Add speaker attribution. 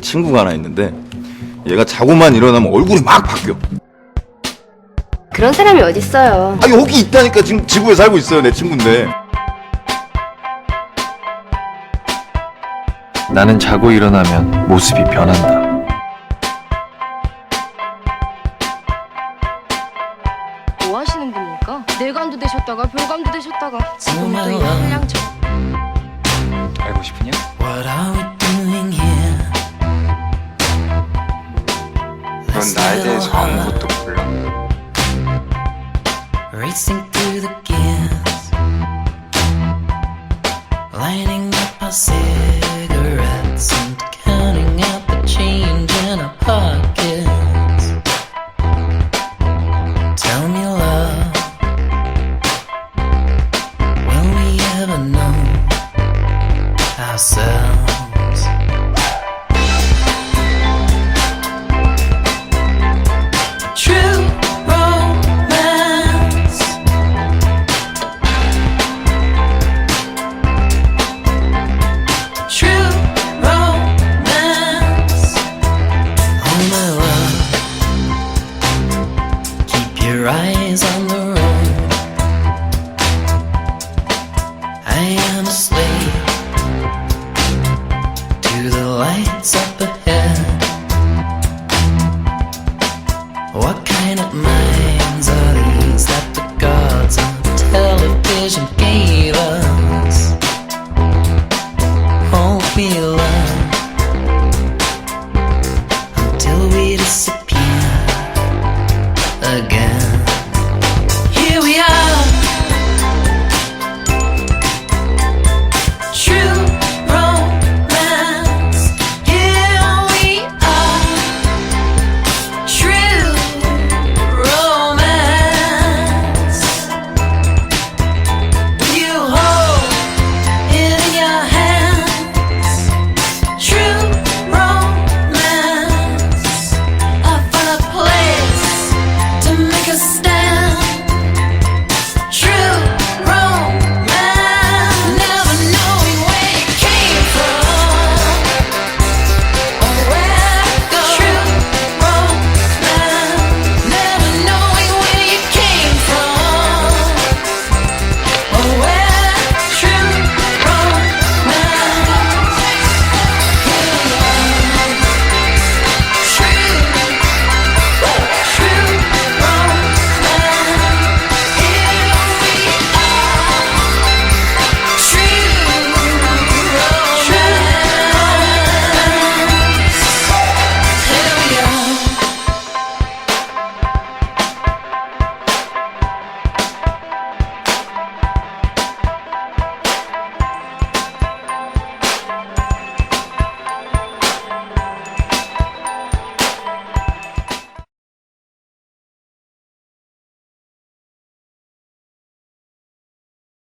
Speaker 1: 친구가 하나 있는데 얘가 자고만 일어나면 얼굴이 막 바뀌어.
Speaker 2: 그런 사람이 어딨어요.
Speaker 1: 아 여기 있다니까 지금 지구에 살고 있어요 내 친구인데.
Speaker 3: 나는 자고 일어나면 모습이 변한다.
Speaker 4: 뭐 하시는 분입니까? 내관도 되셨다가 별관도 되셨다가 지금 또이 한량처
Speaker 3: 알고 싶으냐?
Speaker 5: What are
Speaker 6: 넌 나에 대해서 아무것도 몰라.
Speaker 5: Racing through the gears, lighting up our cigarettes and counting out the change in our pockets. Tell me, love, will we ever know ourselves? I am a slave to the lights up ahead. What kind of minds are these that the gods on television